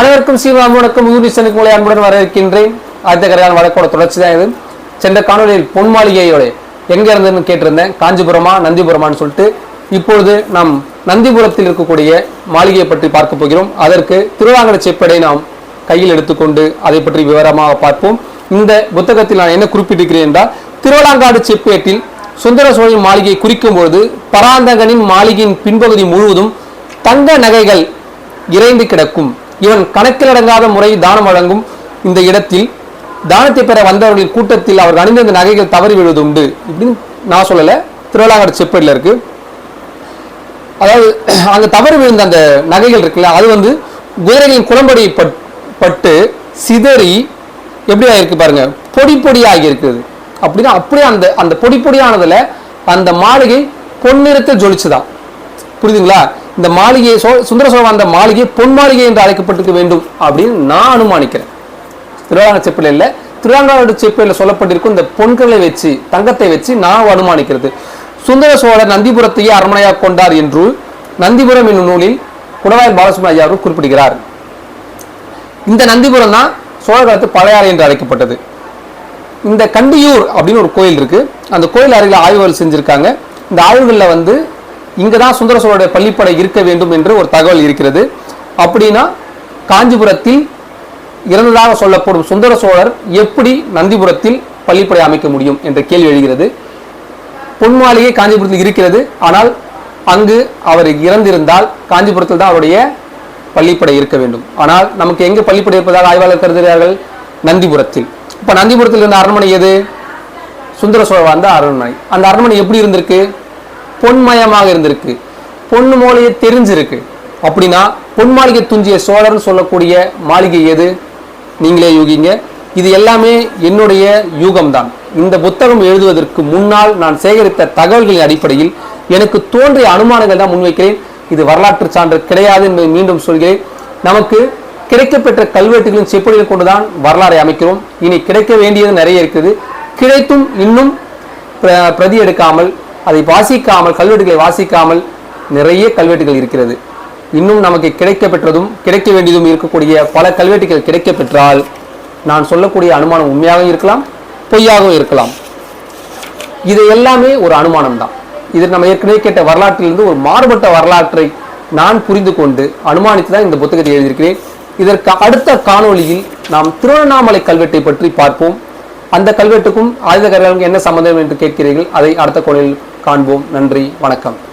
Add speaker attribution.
Speaker 1: அனைவருக்கும் சீவாம் வணக்கம். யூனிசனுக்கு உங்களை அன்புடன் வரவேற்கின்றேன். ஆதித்த கரையான் வழக்கோட தொடர்ச்சி தான் இது. சென்ற காணொலியில் பொன் மாளிகையோட எங்க இருந்துன்னு கேட்டிருந்தேன். காஞ்சிபுரமா நந்திபுரமான்னு சொல்லிட்டு. இப்பொழுது நாம் நந்திபுரத்தில் இருக்கக்கூடிய மாளிகையை பற்றி பார்க்க போகிறோம். அதற்கு திருவாங்கட செப்படை நாம் கையில் எடுத்துக்கொண்டு அதை பற்றி விவரமாக பார்ப்போம். இந்த புத்தகத்தில் நான் என்ன குறிப்பிட்டிருக்கிறேன் என்றால் திருவலாங்காடு செப்பேட்டில் சுந்தர சோழன் மாளிகையை குறிக்கும் பொழுது பராந்தகனின் மாளிகையின் பின்பகுதி முழுவதும் தங்க நகைகள் இறைந்து கிடக்கும். இவன் கணக்கிலடங்காத முறை தானம் வழங்கும் இந்த இடத்தில் தானத்தை பெற வந்தவர்களின் கூட்டத்தில் அவர் அணிந்த நகைகள் தவறி விழுவது உண்டு இப்படின்னு நான் சொல்லலை. திருவிழாங்கட செப்பேடில் இருக்கு. அதாவது அங்க தவறு விழுந்த அந்த நகைகள் இருக்குல்ல அது வந்து குதிரைகளின் குளம்படி பட்- பட்டு சிதறி எப்படி ஆகிருக்கு பாருங்க பொடி பொடியாகி இருக்குது அப்படின்னா அப்படியே அந்த அந்த பொடி பொடியானதுல அந்த மாளிகை பொன்னிறத்தில் ஜொலிச்சுதான். புரியுதுங்களா? இந்த மாளிகையை சோ சுந்தர சோழன் அந்த மாளிகை பொன் மாளிகை என்று அழைக்கப்பட்டிருக்க வேண்டும் அப்படின்னு நான் அனுமானிக்கிறேன். திருவாங்க செப்பில் இல்லை. திருவாங்காடு செப்பில் சொல்லப்பட்டிருக்கும் இந்த பொன்களை வச்சு தங்கத்தை வச்சு நான் அனுமானிக்கிறது. சுந்தர சோழர் நந்திபுரத்தையே அரண்மனையாக கொண்டார் என்று நந்திபுரம் என்னும் நூலில் குடவாயல் பாலசுப்ரமணிய ஐயா அவர்கள் குறிப்பிடுகிறார். இந்த நந்திபுரம் தான் சோழ காலத்து பழையாறை என்று அழைக்கப்பட்டது. இந்த கண்டியூர் அப்படின்னு ஒரு கோயில் இருக்கு. அந்த கோயில் அருகில் ஆய்வுகள் செஞ்சிருக்காங்க. இந்த ஆய்வுகளில் வந்து இங்கே தான் சுந்தர சோழருடைய பள்ளிப்படை இருக்க வேண்டும் என்று ஒரு தகவல் இருக்கிறது. அப்படின்னா காஞ்சிபுரத்தில் இறந்ததாக சொல்லப்படும் சுந்தர சோழர் எப்படி நந்திபுரத்தில் பள்ளிப்படை அமைக்க முடியும் என்ற கேள்வி எழுகிறது. பொன்மாளிகை காஞ்சிபுரத்தில் இருக்கிறது. ஆனால் அங்கு அவர் இறந்திருந்தால் காஞ்சிபுரத்தில் தான் அவருடைய பள்ளிப்படை இருக்க வேண்டும். ஆனால் நமக்கு எங்கே பள்ளிப்படை இருப்பதாக ஆய்வாளர் கருதுகிறார்கள்? நந்திபுரத்தில். இப்போ நந்திபுரத்தில் இருந்த அரண்மனை எது? சுந்தர சோழ வாழ்ந்த அரண்மனை. அந்த அரண்மனை எப்படி இருந்திருக்கு? பொன்மயமாக இருந்திருக்கு. பொண்ணு மூலையை தெரிஞ்சிருக்கு. அப்படின்னா பொன் மாளிகை துஞ்சிய சோழர்னு சொல்லக்கூடிய மாளிகை எது? நீங்களே யூகிங்க. இது எல்லாமே என்னுடைய யூகம்தான். இந்த புத்தகம் எழுதுவதற்கு முன்னால் நான் சேகரித்த தகவல்களின் அடிப்படையில் எனக்கு தோன்றிய அனுமானங்கள் தான் முன்வைக்கிறேன் இது வரலாற்று சான்று கிடையாது என்பதை மீண்டும் சொல்கிறேன். நமக்கு கிடைக்கப்பெற்ற கல்வெட்டுகளின் செப்படிகளை கொண்டுதான் வரலாறை அமைக்கிறோம். இனி கிடைக்க வேண்டியது நிறைய இருக்குது கிடைத்தும் இன்னும் பிர- பிரதி எடுக்காமல் அதை வாசிக்காமல் கல்வெட்டுகளை வாசிக்காமல் நிறைய கல்வெட்டுகள் இருக்கிறது. இன்னும் நமக்கு கிடைக்க பெற்றதும் கிடைக்க வேண்டியதும் இருக்கக்கூடிய பல கல்வெட்டுகள் கிடைக்க பெற்றால் நான் சொல்லக்கூடிய அனுமானம் உண்மையாகவும் இருக்கலாம் பொய்யாகவும் இருக்கலாம். இது எல்லாமே ஒரு அனுமானம் தான். இது நம்ம ஏற்கனவே கேட்ட வரலாற்றிலிருந்து ஒரு மாறுபட்ட வரலாற்றை நான் புரிந்து கொண்டு அனுமானித்து தான் இந்த புத்தகத்தை எழுதியிருக்கிறேன். இதற்கு அடுத்த காணொளியில் நாம் திருவண்ணாமலை கல்வெட்டை பற்றி பார்ப்போம். அந்த கல்வெட்டுக்கும் ஆயுத கரையாளுக்கும் என்ன சம்பந்தம் என்று கேட்கிறீர்கள்? அதை அடுத்த கோணில் காண்போம். நன்றி. வணக்கம்.